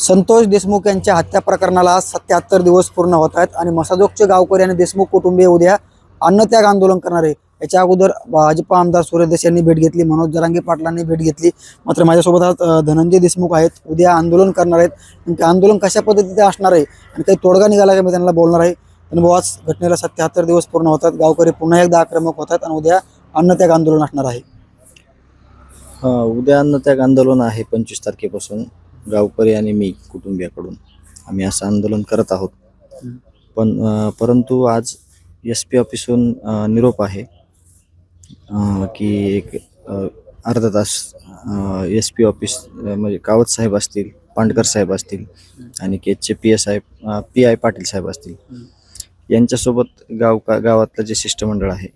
संतोष देशमुख यांच्या हत्या प्रकरणाला आज सत्याहत्तर दिवस पूर्ण होत आहेत आणि मसाजोगचे गावकरी आणि देशमुख कुटुंबीय उद्या अन्नत्याग आंदोलन करणार आहे. याच्या अगोदर भाजपा आमदार सूर्यदेश यांनी भेट घेतली मनोज जरांगे पाटलांनी भेट घेतली. मात्र माझ्यासोबत आज धनंजय देशमुख आहेत. उद्या आंदोलन करणार आहेत. नेमकं आंदोलन कशा पद्धतीचे असणार आहे आणि काही तोडगा निघाला का मी त्यांना बोलणार आहे. अनुभव आज घटनेला सत्याहत्तर दिवस पूर्ण होतात गावकरी पुन्हा एकदा आक्रमक होतात आणि उद्या अन्नत्याग आंदोलन असणार आहे. उद्या अन्नत्याग आंदोलन आहे पंचवीस तारखेपासून. गावकरी आणि मी कुटुंबियाकडून आम्ही असं आंदोलन करत आहोत. पण परंतु आज एस पी ऑफिसहून निरोप आहे की एक अर्धा तास एस पी ऑफिस म्हणजे कावत साहेब असतील पांडकर साहेब असतील आणि केचचे पी एस साहेब पी आय पाटील साहेब असतील. यांच्यासोबत गाव का गावातलं जे शिष्टमंडळ आहे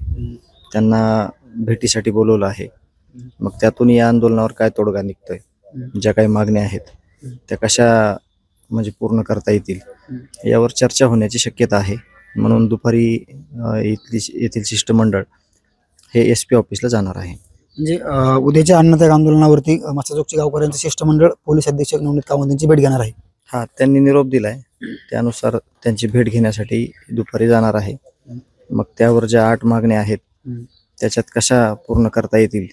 त्यांना भेटीसाठी बोलवलं आहे. मग त्यातून या आंदोलनावर काय तोडगा निघतोय ज्या काही मागण्या आहेत त्या कशा म्हणजे पूर्ण करता येतील यावर चर्चा होण्याची शक्यता आहे. म्हणून दुपारी इथली येथील शिष्टमंडळ हे एस पी ऑफिसला जाणार आहे. म्हणजे उद्याच्या अन्नत्याग आंदोलनावरती अ, मत्स्यचोकचे गावकऱ्यांचं शिष्टमंडळ पोलीस अधीक्षक नवनीत कामत यांची भेट घेणार आहे. हा त्यांनी निरोप दिलाय. त्यानुसार त्यांची भेट घेण्यासाठी दुपारी जाणार आहे. मग त्यावर ज्या आठ मागण्या आहेत त्याच्यात कशा पूर्ण करता येतील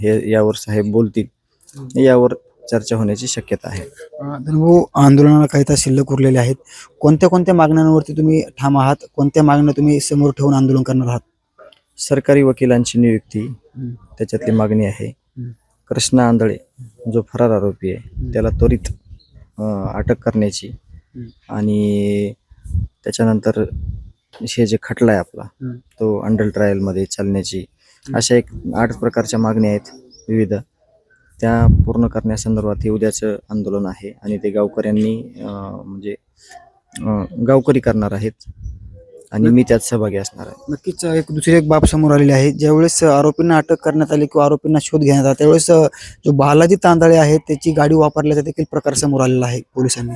हे यावर साहेब बोलतील. यावर चर्चा होण्याची शक्यता आहे. धनुभाऊ आंदोलनाला काही तास शिल्लक उरलेले आहेत. कोणत्या कोणत्या मागण्यांवरती तुम्ही ठाम आहात? कोणत्या मागण्या तुम्ही समोर ठेवून आंदोलन करणार आहात? सरकारी वकिलांची नियुक्ती त्याच्यातली मागणी आहे. कृष्णा आंधळे जो फरार आरोपी आहे त्याला त्वरित अटक करण्याची. आणि त्याच्यानंतर हे जे खटला आहे आपला. तो अंडर ट्रायलमध्ये चालण्याची अशा एक आठ प्रकारच्या मागण्या आहेत विविध. त्या पूर्ण करण्यासंदर्भात हे उद्याचं आंदोलन आहे आणि ते गावकऱ्यांनी म्हणजे गावकरी करणार आहेत आणि मी त्यात सहभागी असणार आहे. नक्कीच एक दुसरी एक बाब समोर आलेली आहे. ज्यावेळेस आरोपींना अटक करण्यात आली किंवा आरोपींना शोध घेण्यात आला त्यावेळेस जो बालाजी तांदळे आहेत त्याची गाडी वापरल्याचा देखील प्रकार समोर आलेला आहे पोलिसांनी.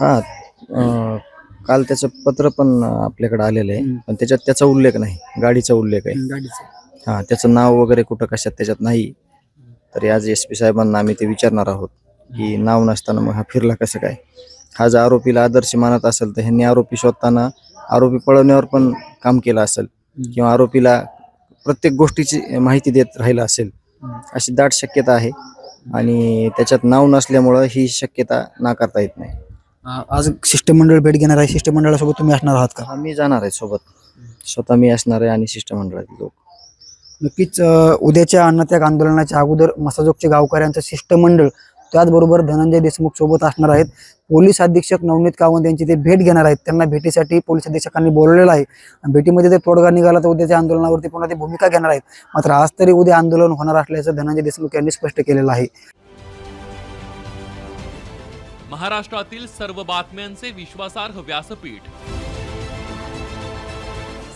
हा काल त्याचं पत्र पण आपल्याकडे आलेलं आहे. पण त्याच्यात त्याचा उल्लेख नाही. गाडीचा उल्लेख आहे. गाडीचं. हा त्याचं नाव वगैरे कुठं कशात त्याच्यात नाही. तरी आज एस पी साहेबांना आम्ही ते विचारणार आहोत की नाव नसताना मग हा फिरला कसं काय? हा जर आरोपीला आदर्श मानत असेल तर ह्यांनी आरोपी शोधताना आरोपी पळवण्यावर पण काम केलं असेल किंवा आरोपीला प्रत्येक गोष्टीची माहिती देत राहिलं असेल अशी दाट शक्यता आहे आणि त्याच्यात नाव नसल्यामुळं ही शक्यता नाकारता येत नाही. आज शिष्टमंडळ भेट घेणार आहे. शिष्टमंडळासोबत तुम्ही असणार आहात का? हा मी जाणार आहे सोबत. स्वतः मी असणार आहे आणि शिष्टमंडळातील लोक. नक्कीच उद्याच्या अन्नत्याग आंदोलनाच्या अगोदर मसाजोगचे गावकऱ्यांचं शिष्टमंडळ त्याचबरोबर धनंजय देशमुख सोबत असणार आहेत. पोलीस अधीक्षक नवनीत कावंत यांची ते भेट घेणार आहेत. त्यांना भेटीसाठी पोलीस अधीक्षकांनी बोलवलेलं आहे. आणि भेटीमध्ये ते तोडगा निघाला तर उद्याच्या आंदोलनावरती पुन्हा ते भूमिका घेणार आहेत. मात्र आज तरी उद्या आंदोलन होणार असल्याचं धनंजय देशमुख यांनी स्पष्ट केलेलं आहे. महाराष्ट्रातील सर्व बातम्यांचे विश्वासार्ह व्यासपीठ